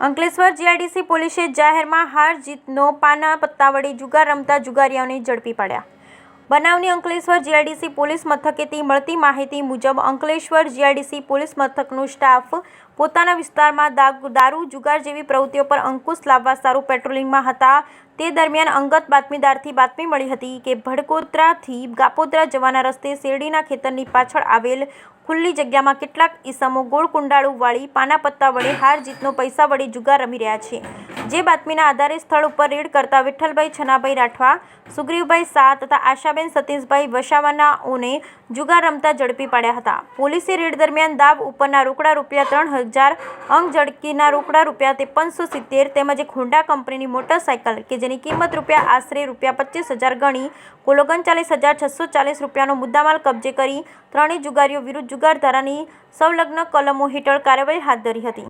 Ankleshwar GIDC પોલીસે જાહેરમાં હાર જીતનો પાના પત્તા વડે જુગાર રમતા જુગારીઓને ઝડપી પાડ્યા. બનાવની અંકલેશ્વર જીઆઈડીસી પોલીસ મથકેથી મળતી માહિતી મુજબ અંકલેશ્વર જીઆઈડીસી પોલીસ મથકનો સ્ટાફ પોતાના વિસ્તારમાં દારૂ, જુગાર જેવી પ્રવૃત્તિઓ પર અંકુશ લાવવા સારું પેટ્રોલિંગમાં હતા. તે દરમિયાન અંગત બાતમીદારથી બાતમી મળી હતી કે ભડકોદરાથી ગાપોદરા જવાના રસ્તે શેરડીના ખેતરની પાછળ આવેલ ખુલ્લી જગ્યામાં કેટલાક ઈસમો ગોળ કુંડાળું વાળી પાના પત્તા વડે હાર જીતનો પૈસા વડે જુગાર રમી રહ્યા છે. જે બાતમીના આધારે સ્થળ ઉપર રેડ કરતા વિઠ્ઠલભાઈ છનાભાઈ રાઠવા, સુગ્રીવભાઈ શાહ તથા આશાબેન સતીશભાઈ વસાવાનાઓને જુગાર રમતા ઝડપી પાડ્યા હતા. પોલીસે રેડ દરમિયાન દાબ ઉપરના રોકડા રૂપિયા ત્રણ હજાર, અંગ ઝડકીના રોકડા રૂપિયા ત્રેપનસો સિત્તેર તેમજ એક હોન્ડા કંપનીની મોટરસાયકલ કે જેની કિંમત રૂપિયા આશરે રૂપિયા પચીસ હજાર ગણી, કુલ ઓગણચાલીસ હજાર છસો ચાલીસ રૂપિયાનો મુદ્દામાલ કબજે કરી ત્રણેય જુગારીઓ વિરુદ્ધ જુગાર ધારાની સંલગ્ન કલમો હેઠળ કાર્યવાહી હાથ ધરી હતી.